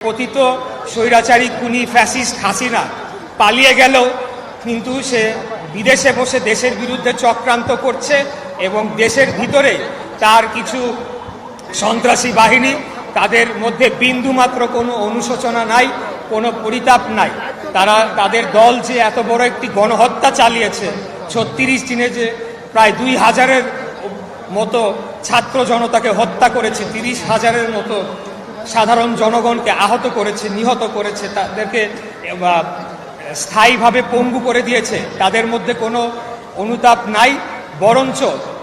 কথিত স্বৈরাচারী খুনি ফ্যাসিস্ট হাসিনা পালিয়ে গেলেও কিন্তু সে বিদেশে বসে দেশের বিরুদ্ধে চক্রান্ত করছে এবং দেশের ভিতরে তার কিছু সন্ত্রাসী বাহিনী, তাদের মধ্যে বিন্দুমাত্র কোনো অনুশোচনা নাই, কোনো পরিতাপ নাই। তারা, তাদের দল যে এত বড় একটি গণহত্যা চালিয়েছে, ছত্রিশ দিনে যে প্রায় দুই হাজারের মতো ছাত্র জনতাকে হত্যা করেছে, তিরিশ হাজারের মতো সাধারণ জনগণকে আহত করেছে, নিহত করেছে, তাদেরকে স্থায়ীভাবে পঙ্গু করে দিয়েছে। তাদের মধ্যে কোনো অনুতাপ নাই, বরঞ্চ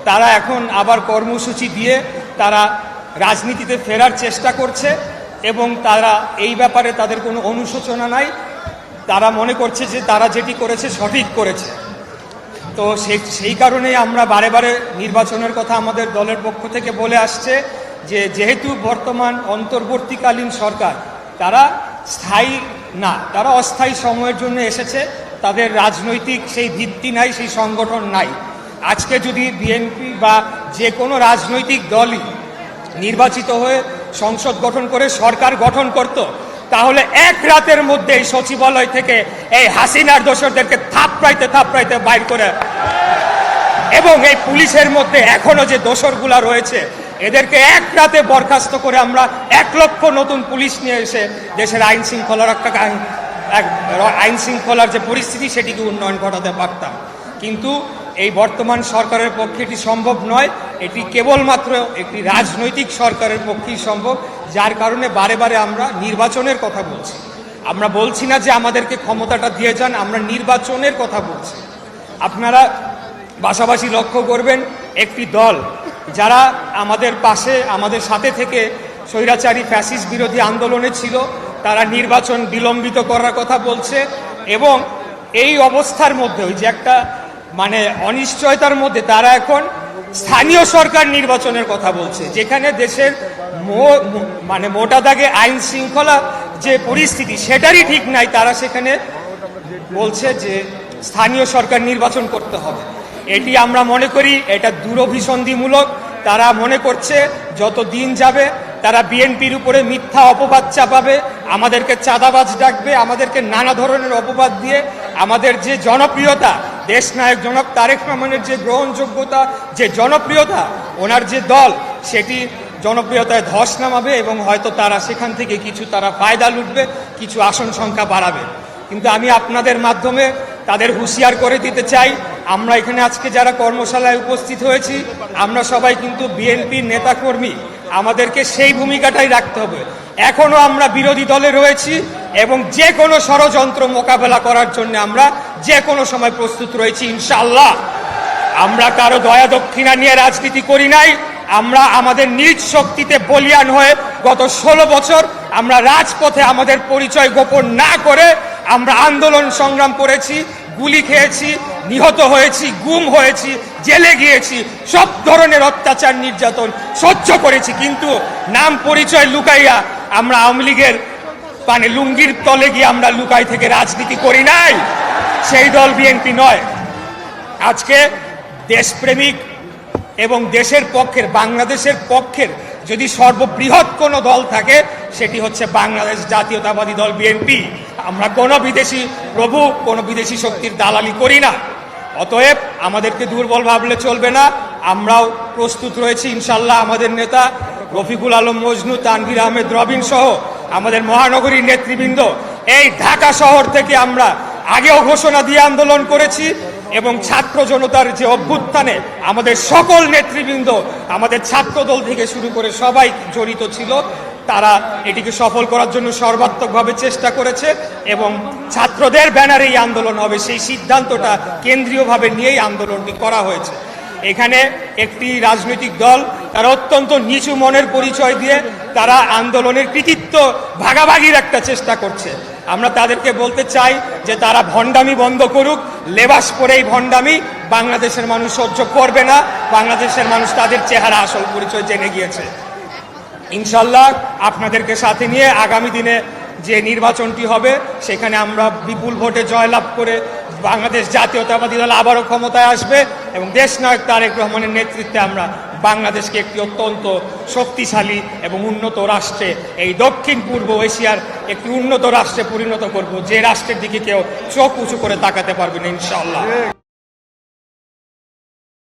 তারা এখন আবার কর্মসূচি দিয়ে তারা রাজনীতিতে ফেরার চেষ্টা করছে এবং তারা এই ব্যাপারে তাদের কোনো অনুশোচনা নাই। তারা মনে করছে যে তারা যেটি করেছে সঠিক করেছে। তো সেই কারণেই আমরা বারে বারে নির্বাচনের কথা আমাদের দলের পক্ষ থেকে বলে আসছে। যে যেহেতু বর্তমান অন্তর্বর্তীকালীন সরকার, তারা স্থায়ী না, তারা অস্থায়ী সময়ের জন্য এসেছে, তাদের রাজনৈতিক সেই ভিত্তি নাই, সেই সংগঠন নাই। আজকে যদি বিএনপি বা যে কোনো রাজনৈতিক দলই নির্বাচিত হয়ে সংসদ গঠন করে, সরকার গঠন করত, তাহলে এক রাতের মধ্যে এই সচিবালয় থেকে এই হাসিনার দোষরদেরকে থাপড়াইতে থাপড়াইতে বাইর করে এবং এই পুলিশের মধ্যে এখনও যে দোসরগুলা রয়েছে এদেরকে এক রাতে বরখাস্ত করে আমরা এক লক্ষ নতুন পুলিশ নিয়ে এসে দেশের আইন শৃঙ্খলার একটা আইন- শৃঙ্খলার যে পরিস্থিতি, সেটিকে উন্নয়ন ঘটাতে পারতাম। কিন্তু এই বর্তমান সরকারের পক্ষে এটি সম্ভব নয়। এটি কেবলমাত্র একটি রাজনৈতিক সরকারের পক্ষেই সম্ভব, যার কারণে বারে বারে আমরা নির্বাচনের কথা বলছি। আমরা বলছি না যে আমাদেরকে ক্ষমতাটা দিয়ে যান, আমরা নির্বাচনের কথা বলছি। আপনারা পাশাপাশি লক্ষ্য করবেন, একটি দল যারা আমাদের পাশে, আমাদের সাথে থেকে স্বৈরাচারী ফ্যাসিস বিরোধী আন্দোলনে ছিল, তারা নির্বাচন বিলম্বিত করার কথা বলছে এবং এই অবস্থার মধ্যে, ওই যে একটা মানে অনিশ্চয়তার মধ্যে, তারা এখন স্থানীয় সরকার নির্বাচনের কথা বলছে, যেখানে দেশের মানে মোটা দাগে আইন শৃঙ্খলা যে পরিস্থিতি, সেটারই ঠিক নাই, তারা সেখানে বলছে যে স্থানীয় সরকার নির্বাচন করতে হবে। এটি আমরা মনে করি এটা দূরভিসন্ধিমূলক তারা মনে করছে যত দিন যাবে, তারা বিএনপির উপরে মিথ্যা অপবাদ চাপাবে, আমাদেরকে চাঁদাবাজ ডাকবে, আমাদেরকে নানা ধরনের অপবাদ দিয়ে আমাদের যে জনপ্রিয়তা, দেশনায়ক জনক তারেক রহমানের যে গ্রহণযোগ্যতা, যে জনপ্রিয়তা, ওনার যে দল, সেটি জনপ্রিয়তায় ধস নামাবে এবং হয়তো তারা সেখান থেকে কিছু তারা ফায়দা লুটবে, কিছু আসন সংখ্যা বাড়াবে। কিন্তু আমি আপনাদের মাধ্যমে তাদের হুঁশিয়ার করে দিতে চাই। আমরা এখানে আজকে যারা কর্মশালায় উপস্থিত হয়েছি, আমরা সবাই কিন্তু বিএনপির নেতাকর্মী। আমাদেরকে সেই ভূমিকাটাই রাখতে হবে। এখনও আমরা বিরোধী দলে রয়েছি এবং যে কোনো ষড়যন্ত্র মোকাবেলা করার জন্য আমরা যে কোনো সময় প্রস্তুত রয়েছি ইনশাল্লাহ আমরা কারও দয়া দক্ষিণা নিয়ে রাজনীতি করি নাই। আমরা আমাদের নিজ শক্তিতে বলিয়ান হয়ে গত ষোলো বছর আমরা রাজপথে আমাদের পরিচয় গোপন না করে আমরা আন্দোলন সংগ্রাম করেছি, গুলি খেয়েছি, নিহত হয়েছি, গুম হয়েছি, জেলে গিয়েছি, সব ধরনের অত্যাচার, নির্যাতন সহ্য করেছি। কিন্তু নাম পরিচয় লুকাইয়া আমরা আওয়ামী লীগের মানে লুঙ্গির তলে গিয়ে আমরা লুকাই থেকে রাজনীতি করি নাই। সেই দল বিএনপি নয়। আজকে দেশপ্রেমিক এবং দেশের পক্ষের, বাংলাদেশের পক্ষের যদি সর্ববৃহৎ কোনো দল থাকে সেটি হচ্ছে বাংলাদেশ জাতীয়তাবাদী দল বিএনপি। আমরা কোনো বিদেশি প্রভু, কোনো বিদেশি শক্তির দালালি করি না। অতএব আমাদেরকে দুর্বল ভাবলে চলবে না। আমরাও প্রস্তুত রয়েছি ইনশাল্লাহ আমাদের নেতা রফিকুল আলম মজনু, তানভীর আহমেদ রবিন সহ আমাদের মহানগরীর নেতৃবৃন্দ। এই ঢাকা শহর থেকে আমরা আগেও ঘোষণা দিয়ে আন্দোলন করেছি এবং ছাত্র জনতার যে অভ্যুত্থানে আমাদের সকল নেতৃবৃন্দ, আমাদের ছাত্র দল থেকে শুরু করে সবাই জড়িত ছিল তারা এটিকে সফল করার জন্য সর্বাত্মকভাবে চেষ্টা করেছে এবং ছাত্রদের ব্যানারে এই আন্দোলন হবে। সেই সিদ্ধান্তটা কেন্দ্রীয়ভাবে নিয়েই আন্দোলনটি করা হয়েছে। এখানে একটি রাজনৈতিক দল, তারা অত্যন্ত নিচু মনের পরিচয় দিয়ে তারা আন্দোলনের কৃতিত্ব ভাগাভাগির একটা চেষ্টা করছে। আমরা তাদেরকে বলতে চাই যে তারা ভণ্ডামি বন্ধ করুক, লেবাস পরে এই ভণ্ডামি বাংলাদেশের মানুষ সহ্য করবে না, বাংলাদেশের মানুষ তাদের চেহারা আসল পরিচয় জেনে গিয়েছে। ইনশাল্লাহ আপনাদেরকে সাথে নিয়ে আগামী দিনে যে নির্বাচনটি হবে, সেখানে আমরা বিপুল ভোটে জয়লাভ করে বাংলাদেশ জাতীয়তাবাদী দল আবারও ক্ষমতায় আসবে এবং দেশ নায়ক তারেক রহমানের নেতৃত্বে আমরা বাংলাদেশকে একটি অত্যন্ত শক্তিশালী এবং উন্নত রাষ্ট্রে, এই দক্ষিণ পূর্ব এশিয়ার একটি উন্নত রাষ্ট্রে পরিণত করব। যে রাষ্ট্রের দিকে কেউ চোখ উঁচু করে তাকাতে পারবে না ইনশাআল্লাহ